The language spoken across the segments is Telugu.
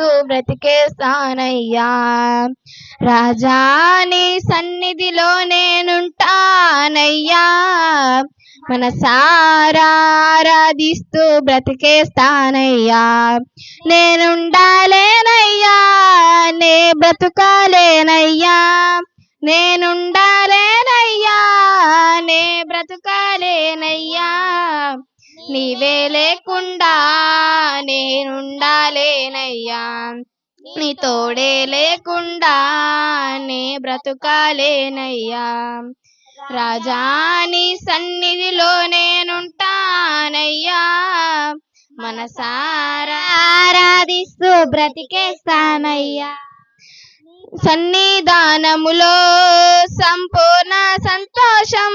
బ్రతికేస్తానయ్యా. రాజాని సన్నిధిలో నేనుంటానయ్యా. మన ఆరాధిస్తూ బ్రతికేస్తానయ్యా. నేనుండాలేనయ్యా. నే బ్రతుకాలేనయ్యా. నేనుండాలేనయ్యా. నే బ్రతుక నీవే లేకుండా నేనుండాలేనయ్యా. నీ తోడే లేకుండా నే బ్రతుకాలేనయ్యా. రాజా నీ సన్నిధిలో నేనుంటానయ్యా. మనసారా ఆరాధిస్తూ బ్రతికేస్తానయ్యా. సన్నిధానములో సంపూర్ణ సంతోషం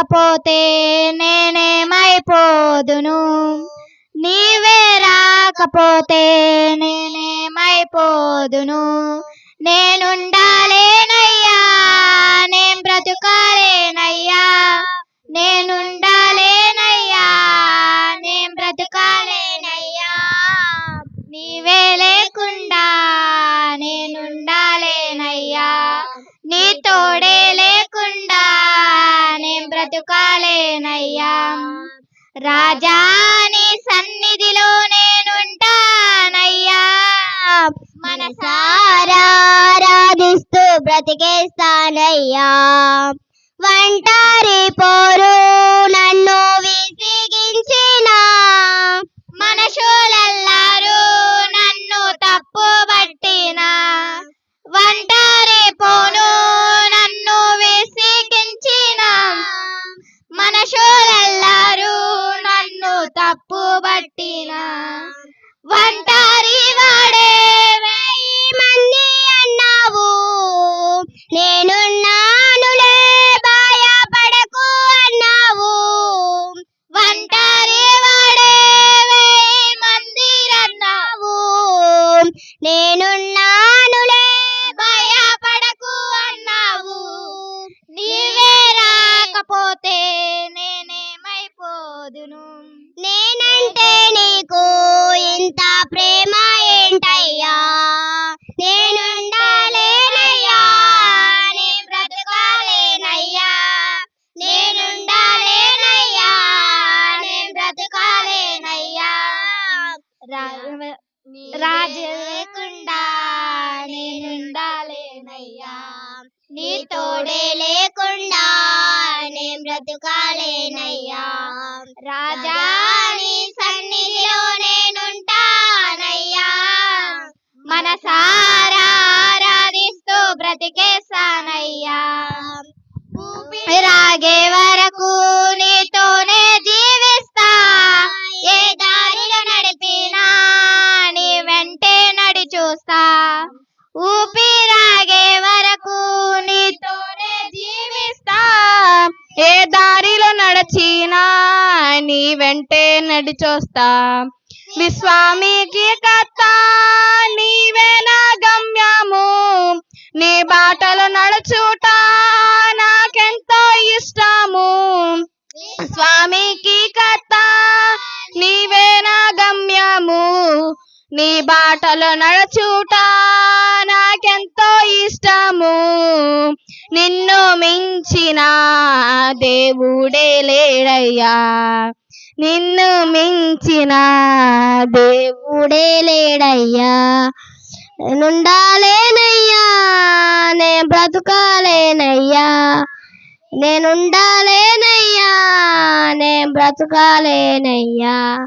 రాకపోతే నేనేమైపోదును? నీవే రాకపోతే నేనేమైపోదును? నేనుండాలేనయ్యా నేను బ్రతుకాలేనయ్యా నేనుండ రాజాని సన్నిధిలో నేనుంటానయ్యా. మనసారా ఆరాధిస్తూ బ్రతికేస్తానయ్యా. వంటారి పోరు రాజు లేకుండా నేనుండాలేనయ్యా. నీ తోడే లేకుండా నేను బ్రతుకాలేనయ్యా. రాజా నీ సన్నిధిలో నేనుంటానయ్యా. మనసారా ఆరాధిస్తూ బ్రతికేస్తానయ్యా రాగే చూస్తా ఊపిరాగే వరకు నీతోనే జీవిస్తా. ఏ దారిలో నడిచినా నీ వెంటే నడిచొస్తా. విశ్వామికి కథ నీవే నా గమ్యము. నీ బాటలు నడుచుట నాకెంతో ఇష్టము. స్వామికి నీ బాటలు నడుచుట నాకెంతో ఇష్టము. నిన్ను మించిన దేవుడే లేడయ్యా. నిన్ను మించిన దేవుడే లేడయ్యా. నేనుండాలేనయ్యా. నేను బ్రతుకాలేనయ్యా. నేనుండాలేనయ్యా. నేను బ్రతుకాలేనయ్యా.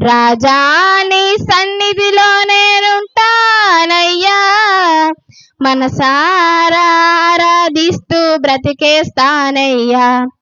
రాజాని సన్నిధిలో నేనుంటానయ్యా. మనసారా ఆరాధిస్తూ బ్రతికేస్తానయ్యా.